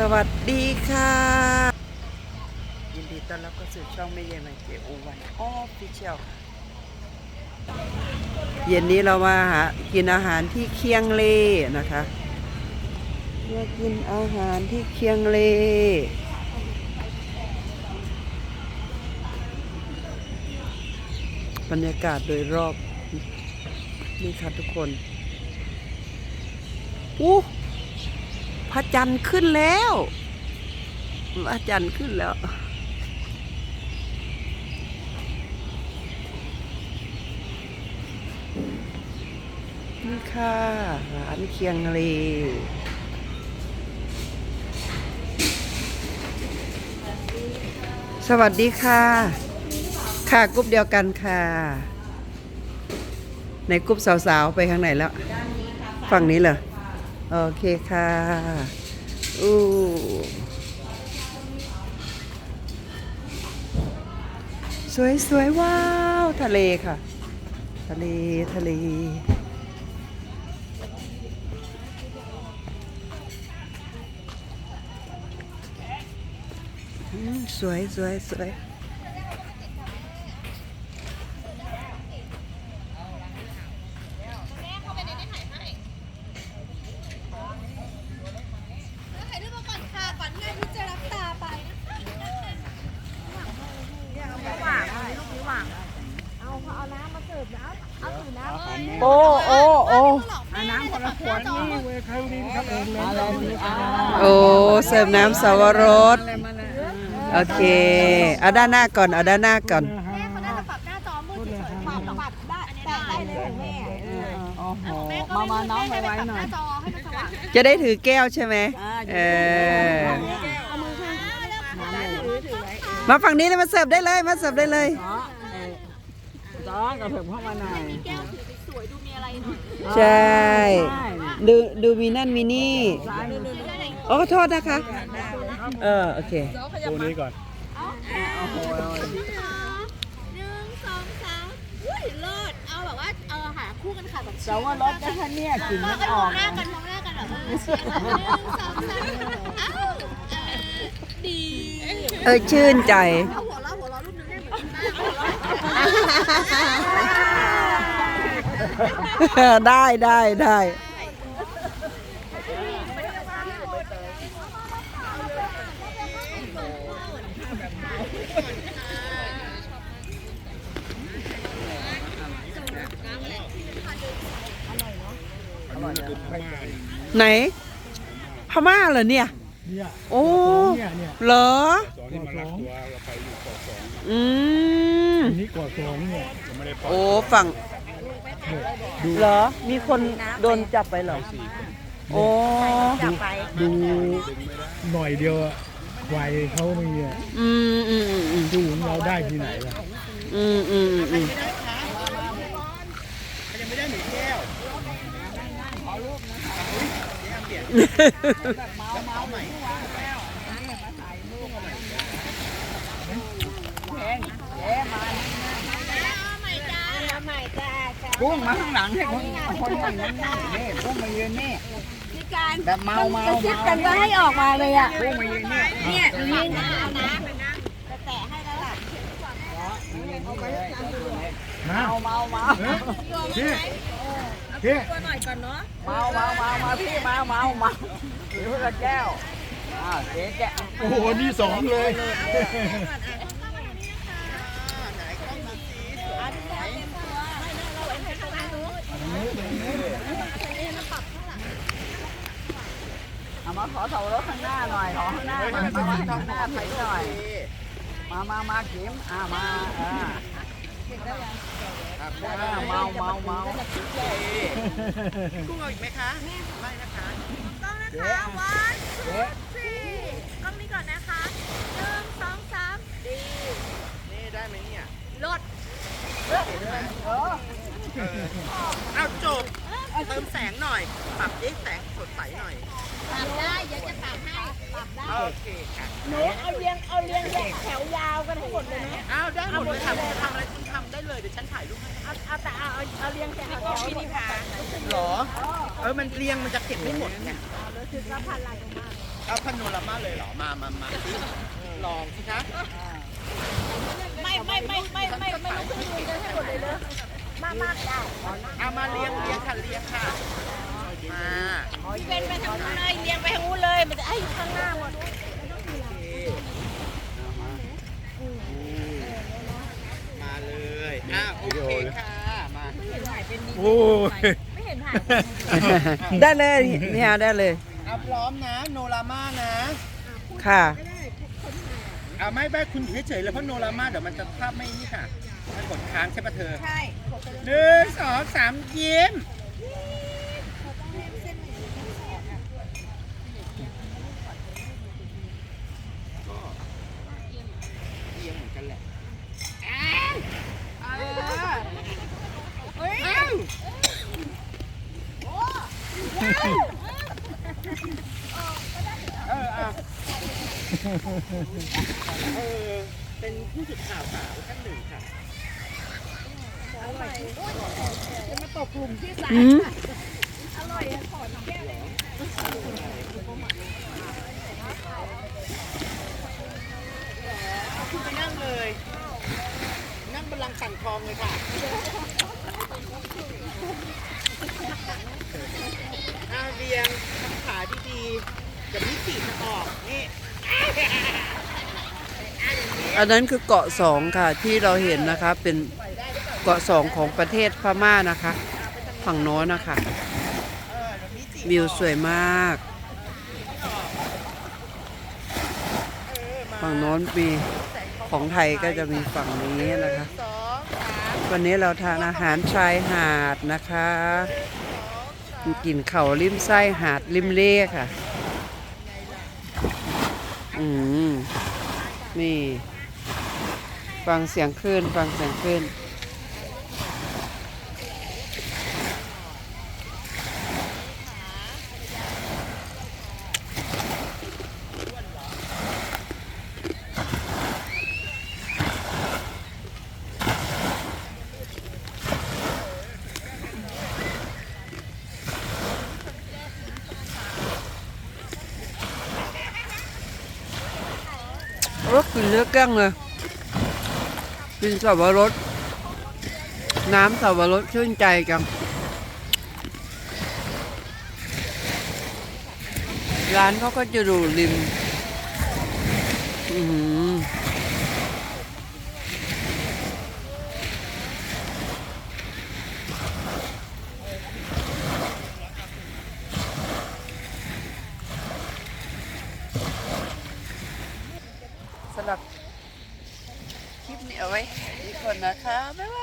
สวัสดีค่ะ ยินดีต้อนรับเข้าสู่ช่องไม่เย็นใหม่เจโอวันออฟฟิเชียลเย็นนี้เรามาหากินอาหารที่เคียงเลนะคะมากินอาหารที่เคียงเลบรรยากาศโดยรอบ นี่ค่ะทุกคนอู้พ ระจันทร์ขึ้นแล้วพระจันทร์ขึ้นแล้วนี่ค่ะร้านเคียงเลสวัสดีค่ะ ค่ะกรุ๊ปเดียวกันค่ะ ในกรุ๊ปสาวๆ ไปข้างไหนแล้ว ฝั่งนี้เหรอ โอเคค่ะอู้สวยสวยๆว้าว ทะเลค่ะ ทะเล ทะเล สวยสวยสวยรูปมาก่อนค่ะ ก่อนที่อาทิตย์จะรับตาไปหวานลูกนี้หวานเอาเอาน้ำมาเสิร์ฟนะเอาถือน้ำเลย โอ้โอ้โอ้เอาน้ำคนละขวดนี่เวคารินครับผมเลยโอ้เสิร์ฟน้ำสาวรสโอเค เอาด้านหน้าก่อน เอาด้านหน้าก่อนแม่เขาน่าจะปรับหน้าจอมืดเฉยๆปรับปรับได้แต่ได้เลยของแม่โอ้โหแม่ก็มามาน้องไว้หน่อยหน้าจอให้มันสว่างจะได้ถือแก้วใช่ไหมเออเอามือข้างถือถือไว้มาฝั่งนี้เลยมาเสิร์ฟได้เลย มาเสิร์ฟได้เลยจ้ากระเถิบเข้ามาหน่อยแก้ วถือสวยๆดูมีอะไรหน่อยใช่ ดูดูมีนั่นมีนี่โอ้ขอโทษนะคะ เออโอเคตัวนี้ก่อนหนึ่งสองสามอุ้ยเลิศเอาแบบว่าเออหาคู่กันค่ะแบบแต่ว่ารถก็ท่านเนี่ยกลิ่นก็มันกันอมอองกหน้ากันมองหน้ากันแบบเออเชียร์กันหนึ่งสองสามเอ้าเออดี เออชื่นใจ เอาหัวเราะหัวเราะรูปนึงได้เหมือนกันมาก ได้ได้ได้ไหนพม่าเหรอเนี่ย เนี่ยโอ้เนี่ยเนี่ยเหรอ สองที่มาลักตัวเราไปอยู่เกาะสองอืม อันนี้เกาะสองเนี่ยยังไม่ได้ปล่อยโอ้ ฝั่งดู เหรอ มีคนโดนจับไปเหรอ โอ้ดูดูหน่อยเดียวอะไฟเขาไม่อะอืมอืมอืมอืมดูของเราได้ที่ไหนล่ะอืมอืมอืมอืม嗯 พุ่งมาข้างหลังให้คนคนนั่นั่งนี่พุ่งมายืนนี่แบบเมาเมาซิบกันว่าให้ออกมาเลยอะพุ่งมายืนนี่เนี่ยยิงเอาน้ำแต่แตะให้แล้วล่ะเมาเมาเมาพี่พี่ตัวหน่อยก่อนเนาะเมาเมาเมามาพี่เมาเมาเมาถือละแก้วอ่าเจ๊แก้วโอ้โหนี่สองเลย เอามาขอเสารถข้างหน้าหน่อยขอข้างหน้าหน่อยมาข้างหน้าไปหน่อยมามามาเข็มอ่ามาอ่าอ่าเมาเมาเมากุ้งเอาอีกไหมคะไม่นะคะต้องนะคะวันทูสี่กล้องนี้ก่อนนะคะหนึ่งสองสามดีนี่ได้ไหมเนี่ยรถเอาจบ เติมแสงหน่อย ปรับดิแสงสดใสหน่อย ปรับได้ เดี๋ยวจะปรับให้ปรับได้โอเคค่ะหนูเอาเรียงเอาเรียงแถวยาวกันทั้งหมดเลยนะอ้าวได้หมดเลยค่ะคุณทำอะไรคุณทำได้เลยเดี๋ยวฉันถ่ายรูปให้เอาเอาแต่เอาเอาเอาเรียงแถวแถวพี่นิพาหรอ เออมันเรียงมันจะเก็บไม่หมดไงคือก็พันลายตรงมากเอาพาโนรามาเลยเหรอ มามามาสิลองสิคะไม่ไม่ไม่ไม่ไม่ไม่ลุกขึ้นยืนกันให้หมดเลยเลย มากได้เอามาเลี้ยงเลี้ยงค่ะเลี้ยงค่ะมาพี่เบนไปทางนู้นเลยเรียงไปทางนู้นเลย มันจะไอ้อยู่ข้างหน้าหมดมาเลยอะโอเคค่ะมาโอ้ยไม่เห็นถ่ายได้เลยเนี่ยได้เลยเอาพร้อมนะโนรามานะค่ะเอาไม่ไม่คุณอยู่เฉยๆเลยเพราะโนรามาเดี๋ยวมันจะภาพไม่นี่ค่ะมันกดค้างใช่ปะเธอใช่ หนึ่งสองสามยิ้มก็เอียงเหมือนกันแหละเอออะเออเป็นผู้สื่อข่าวสาวท่านหนึ่งค่ะ อืมคุณไปนั่งเลย นั่งบนลังก์สั่งทองเลยค่ะอาเรียงทำขาดีๆเดี๋ยวพี่สีจะออกนี่อันนั้นคือเกาะสองค่ะที่เราเห็นนะคะเป็น เกาะสองของประเทศพม่านะคะ ฝั่งโน้นนะคะ วิวสวยมาก ฝั่งโน้นมีของไทยก็จะมีฝั่งนี้นะคะ วันนี้เราทานอาหารชายหาดนะคะกินเข่าริมไส้หาดริมเล่ค่ะ อืม นี่ ฟังเสียงคลื่น ฟังเสียงคลื่น รสกินเลือแก้งเลยกินสับปะรดน้ำสับปะรดชื่นใจจังร้านเขาก็จะดูริม อือ นี้เอาไว้แค่นี้ก่อนนะคะ บ๊ายบายค่ะ